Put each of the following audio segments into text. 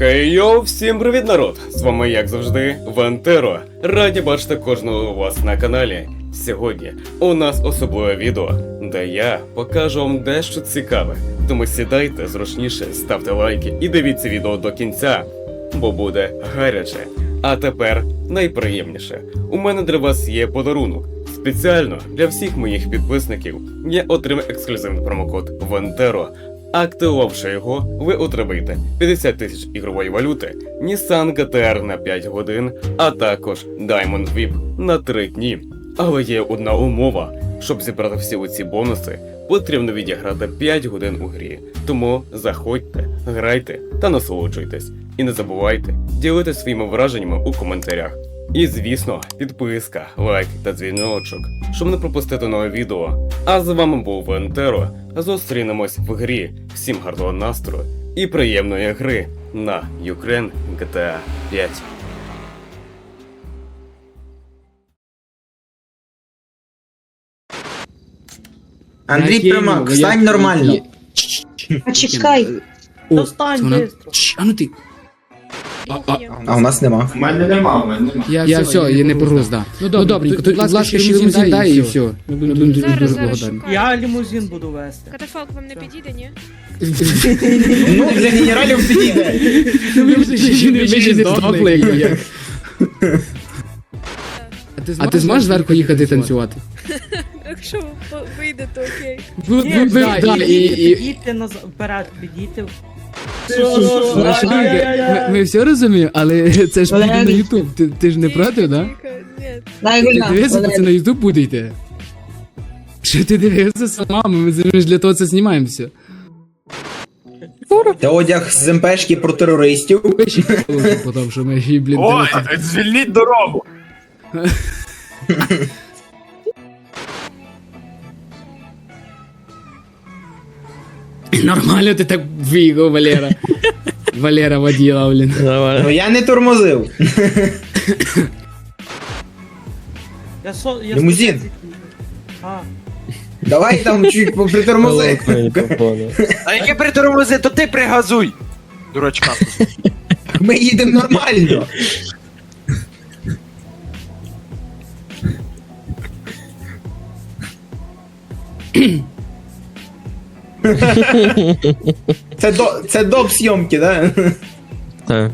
Хей йоу, всім привіт, народ! З вами, як завжди, Вантеро. Раді бачити кожного у вас на каналі. Сьогодні у нас особливе відео, де я покажу вам дещо цікаве. Тому сідайте зручніше, ставте лайки і дивіться відео до кінця, бо буде гаряче. А тепер найприємніше. У мене для вас є подарунок. Спеціально для всіх моїх підписників я отримав ексклюзивний промокод Вентеро. Активувавши його, ви отримаєте 50 тисяч ігрової валюти, Nissan GTR на 5 годин, а також Diamond VIP на 3 дні. Але є одна умова: щоб зібрати всі оці бонуси, потрібно відіграти 5 годин у грі. Тому заходьте, грайте та насолоджуйтесь. І не забувайте ділитися своїми враженнями у коментарях. І звісно, підписка, лайк та дзвіночок, щоб не пропустити нове відео. А з вами був Вентеро. Зустрінемось в грі. Всім гарного настрою і приємної гри на Ukraine GTA 5. Андрій Примак, встань нормально. А чекай. Достань быстро. А ну ти. А, у нас нема. У мене нема, у мене нема. я, я все, я не прогруз, да. Ну добре, будь ласка, ще лімузин дай і все. Ми будемо дуже Зараз, зараз благодарні. шукаю. Я лімузин буду вести. Катафалк вам не підійде, ні? Ну, для генералів підійде. Ну ви вже ще не здохли, як. А ти зможеш зверху їхати танцювати? Якщо вийде, то окей. Ну, Ні, ну, да, да, і- і- Підійте назад, вперед, підійте. Ми- Ми все розуміємо, але це ж буде на Ютуб. Ти ти ж не проти, да? Ні. Ти дивишся, це на Ютуб буде йти. Що ти дивишся сама? Ми ж для того це знімаємо все. Це одяг з МПшки про терористів. Потім, що ми блін, Ой, звільніть дорогу! Нормально ти так вигав, Валера. Валера воділа, блін. Ну я не тормозив. Я со, я Лімузин. А, Давай там чуть притормози. А яке притормози, то ти пригазуй! Дурачка. Ми їдемо нормально. Це до це до зйомки, да? Так.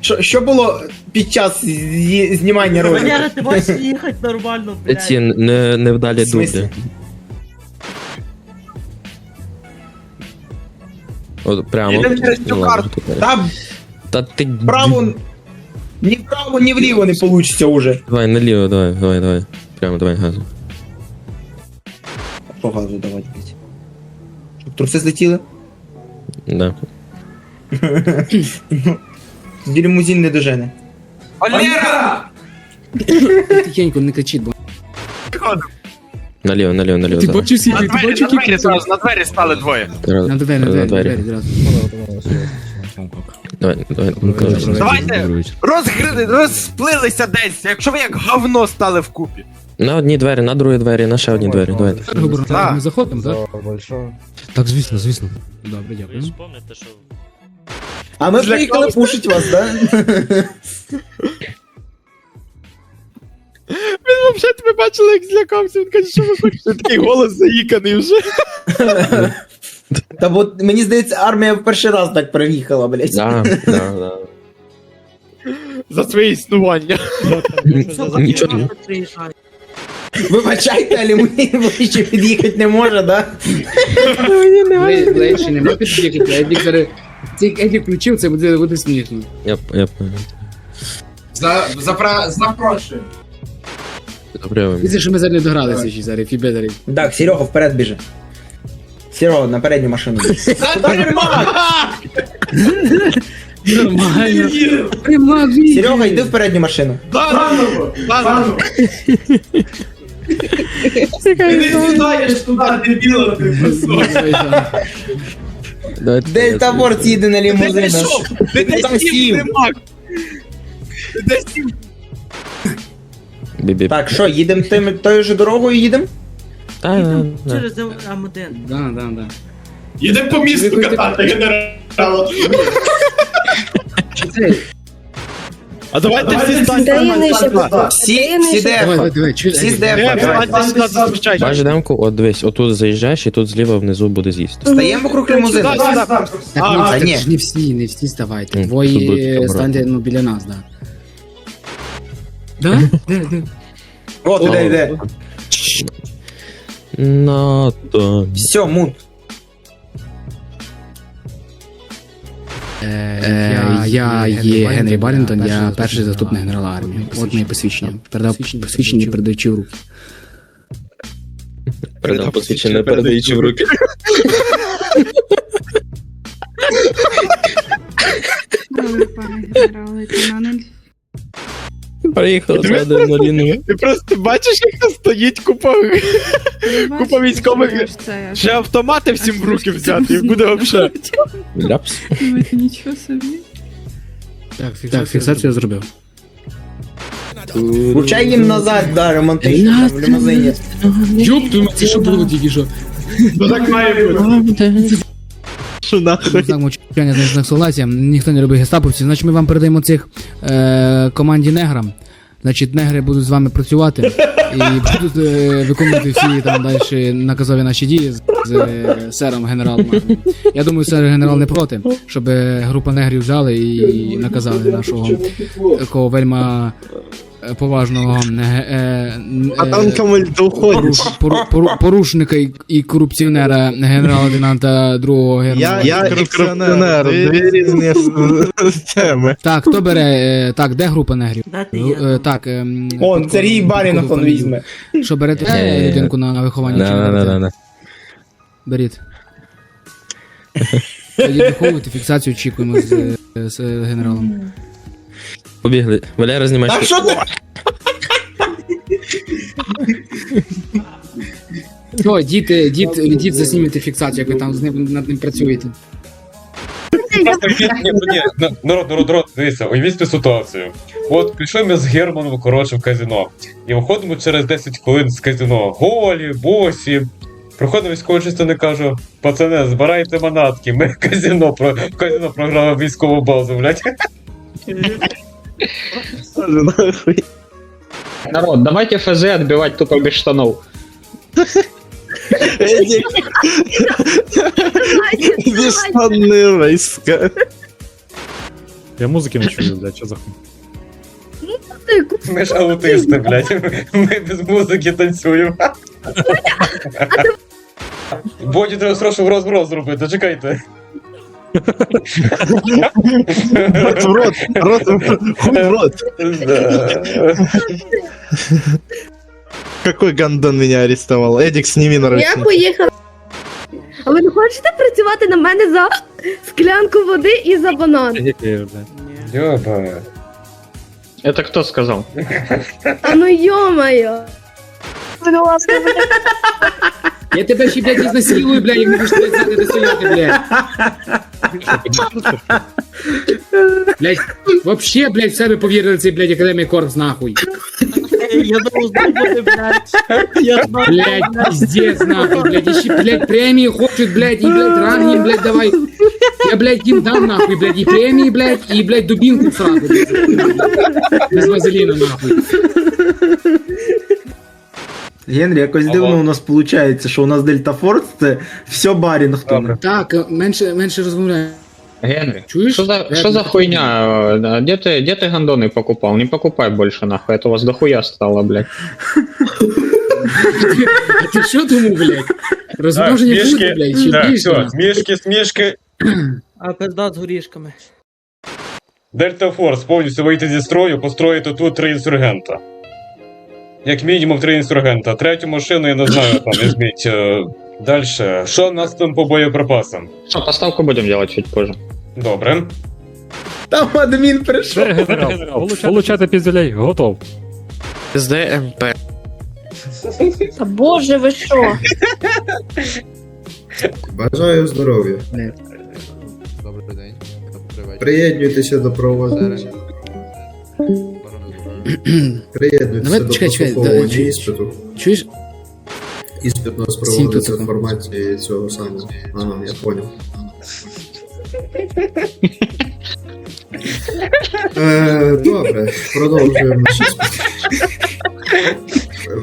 Що, що було під час зі- знімання ролику? Валера, ти можеш їхати нормально, Ці блядь. не, невдалі В смислі? дублі. От прямо. Їдемо через цю ладно, карту. тепер. Та Та ти. право. Ні вправо, ні вліво не вийде уже. Давай, наліво, давай, давай, давай. Прямо, давай, газу. По газу давати, блядь. Труси злетіли? Да. Тоді лімузин не дожене. Валера! Тихенько, не кричіть, бо. Наліво, наліво, наліво. Ти давай. бачиш, На скільки, ти двері, бачиш, на двері скільки зразу, на двері стали двоє. На двері, на двері, на двері, зразу. Давай, давай. ну, коротше. Давайте розгри... розсплилися десь, якщо ви як говно стали вкупі. На одні двері, на другі двері, на ще одні двері, давайте. Губернатор, Так. Ми заходимо, так? Так, звісно, звісно. Добре, Ви дякую. ж пам'ятаєте, що А ми приїхали пушить вас, да? Він взагалі тебе бачили, як злякався, він каже, що ви хочете. Такий голос заїканий вже. Та бо мені здається, армія в перший раз так приїхала, блядь. Да, да, да. За своє існування. Нічого. Не. Вибачайте, але мені ще під'їхати не може, да? Блейд ще нема під'їхати, а Едік зараз... Цих Едік включив, це буде, буде смішно. Я, я понял. За, запра... Запрошую. Добре, ви- Після, що ми зараз не догралися ще зараз, фібе зараз. Так, Серега, вперед біжи. Серега, на передню машину. Нормально. Серега, йди в передню машину. Заново! Заново! Ти не сідаєш туди, дебіло, ти Дельта Форс їде на лімузинах. Ти примак! Бібі. Так, що, їдемо тим, тою же дорогою їдемо? Та, да, да. Через М1. Да, да, да. Їдемо по місту катати генерала. А давайте всі станьте. Всі, всі Давай, давай, дефа. Всі з Е, дефа. Бачиш демку, от дивись, отут заїжджаєш і тут зліва внизу буде з'їзд. Стаємо вокруг. Так, А, ну, ні. ж не всі, не всі ставайте. Двоє станьте ну, біля нас, да. Да? Де, де? От, іде, іде. Нато. Все, мут. Я є Генрі Баррінтон, я перший заступник генерала армії. От моє посвідчення. Передав посвідчення, передаючи в руки. Передав посвідчення, передаючи в руки. Пане генерал-лейтенант. Приїхали з. Ти просто бачиш, як там стоїть купа. Купа військових. Ще автомати всім в руки взяти, і буде взагалі. Ляпс. нічого собі. Так, фіксацію я зробив. Вручай їм назад, да, ремонтуй в лімузині. Йоп, ти це що було тільки що? Так має бути. Що нахуй? Так, мовчання з знак согласия. Ніхто не робить гестаповців. Значить, ми вам передаємо цих е, команді неграм. Значить, негри будуть з вами працювати і будуть е, виконувати всі там далі наказові наші дії з, з е, сером генералом. Я думаю, сер генерал не проти, щоб е, група негрів взяли і наказали нашого такого вельма е, поважного е, е, е, льду ходиш. пору- пору- порушника і, і корупціонера генерала-лейтенанта другого генерала. Я корупціонер, дві різні теми. Так, хто бере. е, Так, де група негрів? Е, я. Так, ем, Он, Сергій Барінов он візьме. Що берете людинку на виховання? чи не берете? Да-да-да. Беріть. Тоді виховуйте, фіксацію очікуємо з, з генералом. Побігли. Валера, знімай Так що ти? Що, діти, дід, дід заснімете фіксацію, як ви там з ним над ним працюєте. Ні, ні, ні, народ, народ, народ, дивіться, уявіть ситуацію. От пішли ми з Германом, коротше, в казино. І виходимо через 10 хвилин з казино. Голі, босі. Приходить військовий частини кажу, пацани, збирайте манатки, ми в казино, про, в казино програли військову базу, блядь. Народ, давайте ФЗ отбивать тупо без штанов. Без штани війська. Я музики не чую, блядь, що за хуй. Ми ж аутисти, блядь. Ми без музики танцюємо. Боді треба срочно розброс зробити, чекайте. Рот в рот, рот, хуй в рот. Какой гандон меня арестовал? Эдик, сними Я наручники. поїхала. А ви не хочете працювати на мене за склянку води і за банан? Ідіть, блядь. Йоба. Это кто сказал? А ну йо-моє. Я тебе ще, блядь, ізнасилую, блядь, і будеш блядь, знати, де стояти, блядь. Блядь, вообще, блядь, в себе повірили цей, блядь, академія Корпс, нахуй. Я думав, буде, блядь. Я знаю, Блядь, пиздец, нахуй, блядь, еще, блядь, премии хочет, блядь, и, блядь, ранги, блядь, давай. Я, блядь, им дам, нахуй, блядь, и премии, блядь, и, блядь, дубинку блядь. Без вазелина, нахуй. Генрі, якось дивно Алло. у нас виходить, що у нас Дельта Форс це все Барінгтон. Добре. Так, е, менше, менше розмовляй. Генри, Чуешь? что за, что за хуйня? Э, Где ты, где ты гандоны покупал? Не покупай больше, нахуй, это у вас дохуя стало, блядь. А ти що думав, блядь? Розмноження буде, блядь, чи Так, більше? все, смішки, смішки. А пизда з горішками. Дельта Форс повністю вийти зі строю, построїти тут три інсургента. Як мінімум три інсургента. Третю машину я не знаю, там візьміть. Далі. Що в нас там по боєприпасам? Что, поставку будем делать чуть позже. Добре. Там адмін прийшов. Генерал, получати піздюлей, готов. СДМП. Та боже, ви що? Бажаю здоров'я. Добрий день. Приєднуйтеся до проводу. Приєднуйтеся Давай, до чекай, чекай, да, чу- іспиту. Чуєш? Іспит у нас проводиться в форматі цього самого. Ага, я понял. Е, добре, продовжуємо наші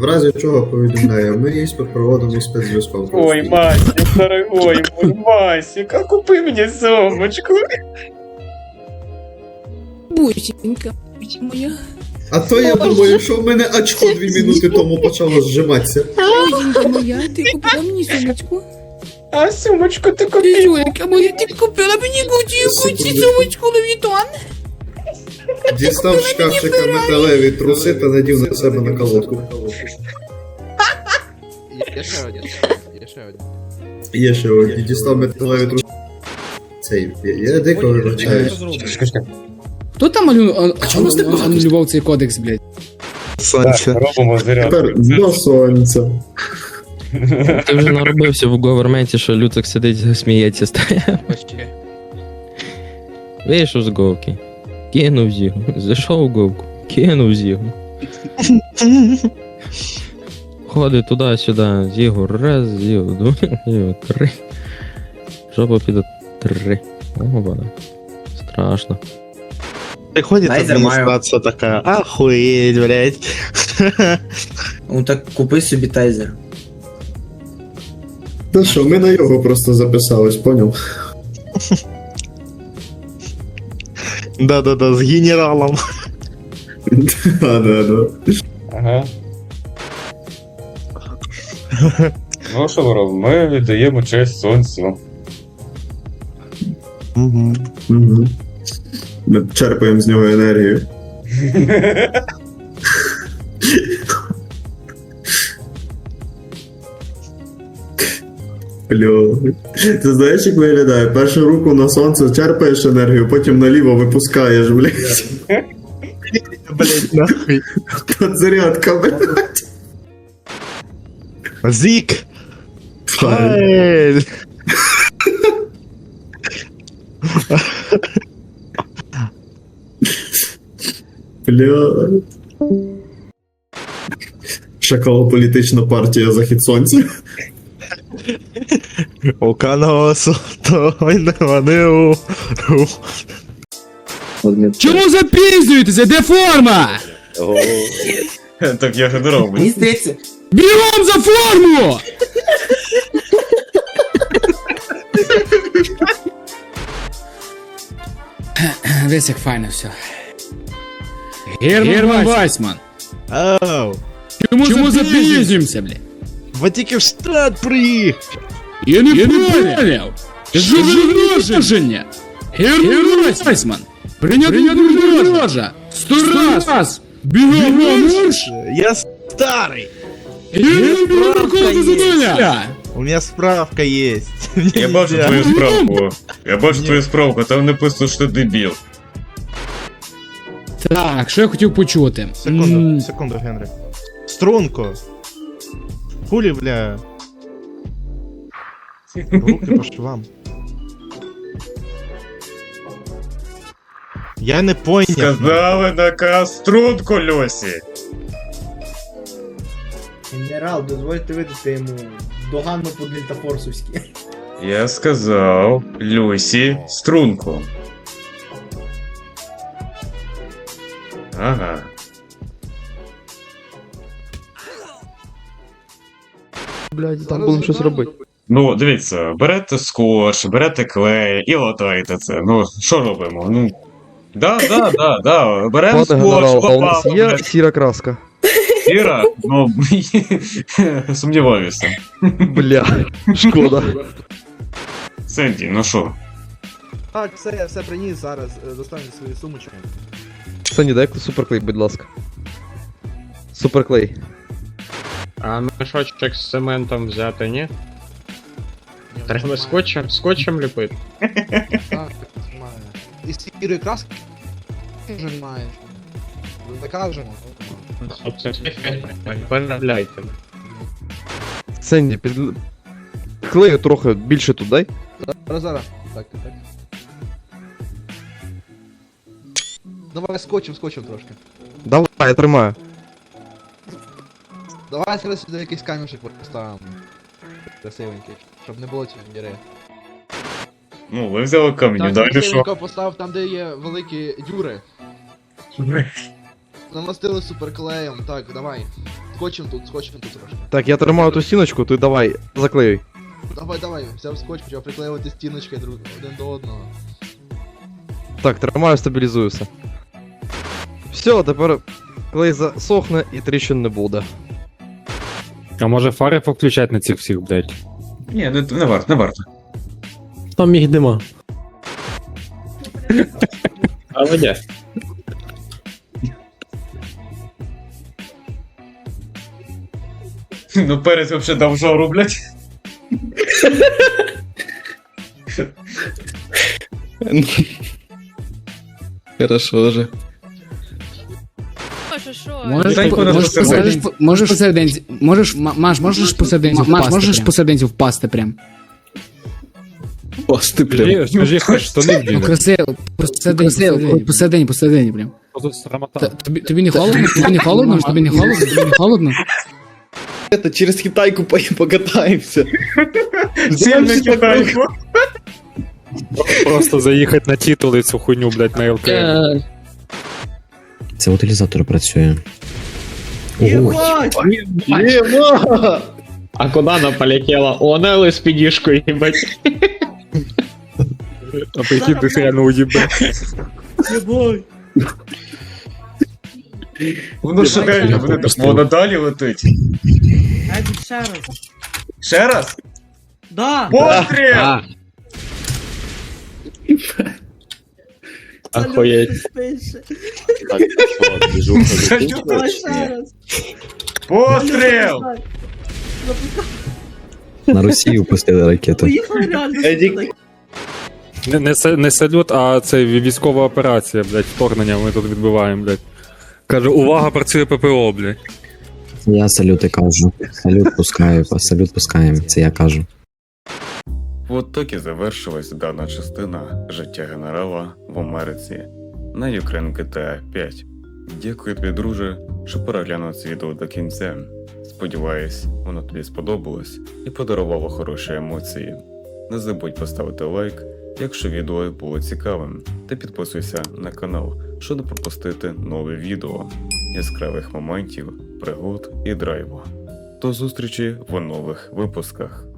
В разі чого повідомляю, ми іспит проводимо із спецзв'язком. Ой, Масик, дорогой мой Масик, а купи мені сумочку. Бусінька моя. А то я думаю, що в мене очко дві минути тому почало зжиматися. Бусінька моя, ти купила мені сумочку? А сумочку ти Ти що, яка моя, ти купила мені Гучі, Гучі сумочку Левітон? Дістав з шкафчика металеві труси та надів на себе на колодку. Є ще один. Є ще один. Є ще одні, дістав металеві труси. Цей, я, дико вибачаюсь. Хто там малюнув? А чому анулював цей кодекс, блядь? Сонце. Робимо заряд. Тепер до сонця. Ти вже наробився в говерменті, що Люцик сидить, сміється стає. Вийшов з говки. Кинув зігу. Зайшов в говку. Кинув зігу. Ходить туди-сюди. Зігу раз, зігу, два, зігу, три. Жопа піде три. О, вода. Страшно. Приходит администрация такая, охуеть, блядь. Ну так купи собі тайзер. Та що, ми на його просто записались, поняв? Да-да-да, з генералом. Да, да, да. Ага. Ну що ми робимо? Ми віддаємо честь сонцю. Угу. Угу. Ми черпаємо з нього енергію. Ти знаєш, як виглядає? Першу руку на сонце черпаєш енергію, потім наліво випускаєш, блядь. Блядь, нахуй. Подзарядка, блядь. Зік. Файн. Блядь. Шакалополітична партія Захід Сонця. Чому запізнюєтеся? Де форма? Так я генерал, Мені здається, Бігом за форму! Десь як файно все. Герман Вайсман. Ау. Чому, Чому запізнюємося, бля? Ви тільки в штат приїхав. Я не поняв. Жужження. Герман Вайсман. Прийняти дружа. Сто раз. Бігом марш. Я старий. Я не беру такого задання. У меня справка есть. Я бачу твою справку. Я бачу твою справку, там написано, що ти дебіл. Так, що я хотів почути? Секунду, секунду, Генри. Струнко. Хулі, бля. Руки по швам. Я не поняв. Сказали наказ струнку, Льосі. генерал, дозвольте видати йому догану по дельтафорсовськи. Я сказав Люсі струнку. Ага. Блядь, там будемо щось робити. Ну, дивіться, берете скотч, берете клей і латаєте це. Ну, що робимо? Ну. Да, да, да, да. Беремо скотч, попало, блядь, сіра краска. сіра, ну, сумніваюся. Бля, шкода. Сенді, ну що? Так, все, я все приніс зараз. Достаньте свої сумочки. Сані, дай суперклей, будь ласка. Суперклей. А мішочок з цементом взяти, ні? Треба скотчем, скотчем ліпити. Так, немає. І сірої краски вже немає. Хлопці, переробляйте. Сані, під... Клею трохи більше тут дай. Зараз, зараз. Так, так, Давай скотчем, скотчем трошки. Давай, я тримаю. Давай зараз сюди якийсь камішек поставимо. Красивенький, щоб не було цієї діри. Ну, ви взяли камінь, далі що? постав там, де є великі дюри. Намастили суперклеєм, так, давай. Скотчем тут, скотчем тут трошки. Так, я тримаю ту стіночку, ти давай, заклеюй. Давай, давай, взяв скотч, почав приклеювати стіночки друг один до одного. Так, тримаю, стабілізую все. Тепер клей засохне і тріщин не буде. А може фари поключать на цих всіх, блядь? Ні, не, не варто, не варто. Там їх нема. Але де? Ну перець вообще дав жару, блядь. Хорошо же. Можеш, по- можеш, посередині. посередині- можеш посерединці, можеш, Ма- Маш, можеш посерединці, Маш, можеш посерединці впасти прям. Пости Скажи, скажи, хоч штани Ну, вдіне. красиво, посередині, посередині, посередині, посередині прям. Та- срамота. Тобі, тобі не холодно? Тобі не холодно? Тобі не холодно? Тобі не холодно? Это через Китайку по- покатаемся. Сильно китайку. Просто заїхати на титул і цю хуйню, блядь, на ЛК. Це утилізатор працює. Ема! А куда она полетела? О, на ЛСПДшку, ебать. А прикинь, ти реально уїбе. Воно ще реально, воно, воно далі летить. ще раз. Ще раз? Да! Постріл! Охуеть. Постріл! На Росію пустили ракету. Едік, Не, не, са- не салют, а це військова операція, блядь, вторгнення ми тут відбиваємо, блядь. Каже, увага, працює ППО, блядь. Я салюти кажу. Салют пускаю, салют пускаємо, це я кажу. От так і завершилась дана частина життя генерала в Америці на Ukraine GTA 5. Дякую тобі, друже, що переглянув це відео до кінця. Сподіваюсь, воно тобі сподобалось і подарувало хороші емоції. Не забудь поставити лайк, якщо відео було цікавим, та підписуйся на канал, щоб не пропустити нове відео яскравих моментів, пригод і драйву. До зустрічі в нових випусках.